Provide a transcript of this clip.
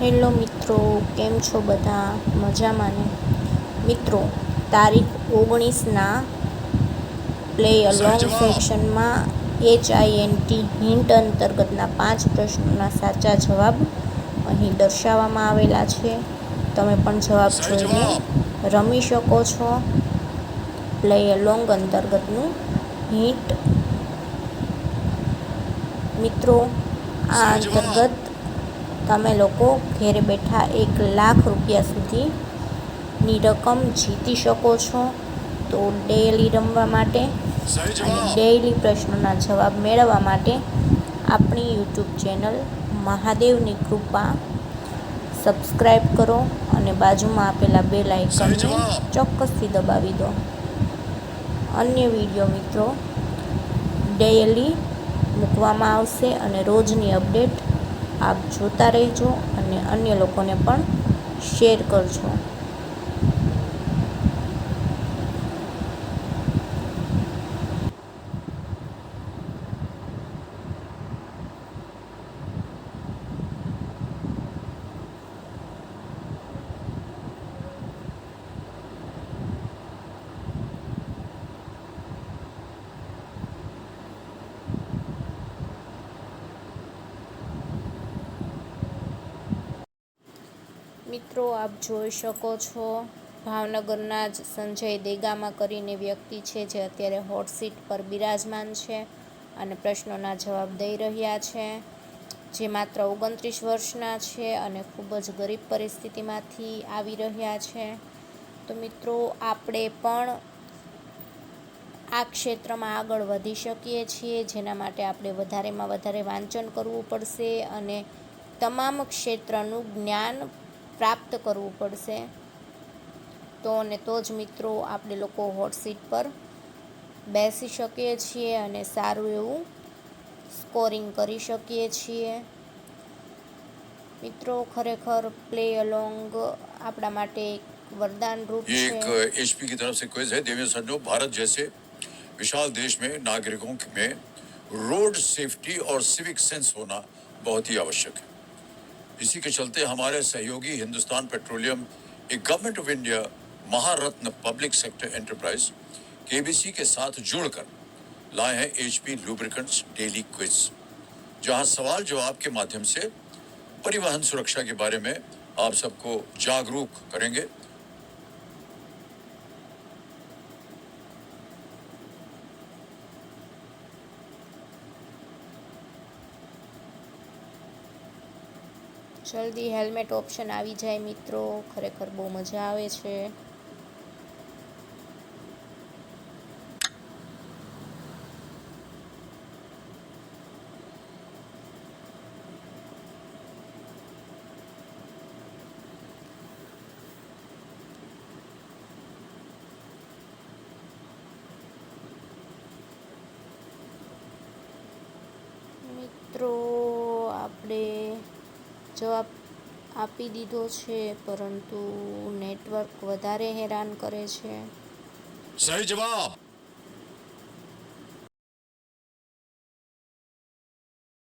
Hello મિત્રો કેમ છો બધા? મજામાં ને? મિત્રો તારીખ ઓગણીસના પ્લે અલોંગ સેક્શનમાં H I N T hint અંતર્ગતના પાંચ પ્રશ્નોના સાચા જવાબ અહીં દર્શાવવામાં આવેલા છે. તમે પણ જવાબ જોઈને રમી શકો છો. પ્લે અલોંગ અંતર્ગતનું હિન્ટ. મિત્રો આ અંતર્ગત તમે લોકો ઘેર બેઠા એક લાખ રૂપિયા સુધીની રકમ જીતી શકો છો. તો ડેલી રમવા માટે અને ડેઈલી પ્રશ્નોના જવાબ મેળવવા માટે આપણી યુટ્યુબ ચેનલ મહાદેવની કૃપા સબસ્ક્રાઈબ કરો અને બાજુમાં આપેલા બે લાઇકનને ચોક્કસથી દબાવી દો. અન્ય વીડિયો મિત્રો ડેઈલી મૂકવામાં આવશે અને રોજની અપડેટ આપ જોતા રહેજો અને અન્ય લોકોને પણ શેર કરજો. મિત્રો, આપ જોઈ શકો છો ભાવનગરના જ સંજય દેગામાં કરીને વ્યક્તિ છે જે અત્યારે હોટ સીટ પર બિરાજમાન છે અને પ્રશ્નોના જવાબ દઈ રહ્યા છે. જે માત્ર ઓગણત્રીસ વર્ષના છે અને ખૂબ જ ગરીબ પરિસ્થિતિમાંથી આવી રહ્યા છે. તો મિત્રો, આપણે પણ આ ક્ષેત્રમાં આગળ વધી શકીએ છીએ, જેના માટે આપણે વધારેમાં વધારે વાંચન કરવું પડશે અને તમામ ક્ષેત્રનું જ્ઞાન પ્રાપ્ત કરવું પડશે તો અને તો જ મિત્રો આપણે લોકો હોટ સીટ પર બેસી શકીએ છીએ અને સારું એવું સ્કોરિંગ કરી શકીએ છીએ મિત્રો ખરેખર પ્લે અલોંગ આપણા માટે એક વરદાન રૂપ ये છે एक एचपी की तरफ से क्विज है देवेंद्र सन्नो भारत जैसे विशाल देश में नागरिकों में रोड सेफ्टी और सिविक सेंस होना बहुत ही आवश्यक है इसी के चलते हमारे सहयोगी हिंदुस्तान पेट्रोलियम, एक government of India Maharatna public sector enterprise KBC के साथ जुड़कर लाए हैं एचपी लुब्रिकेंट्स डेली क्विज जहाँ सवाल जवाब के माध्यम से परिवहन सुरक्षा के बारे में आप सबको जागरूक करेंगे। જલ્દી હેલ્મેટ ઓપ્શન આવી જાય મિત્રો ખરેખર બહુ મજા આવે છે. મિત્રો જવાબ આપી દીધો છે પરંતુ નેટવર્ક વધારે હેરાન કરે છે. સહી જવાબ.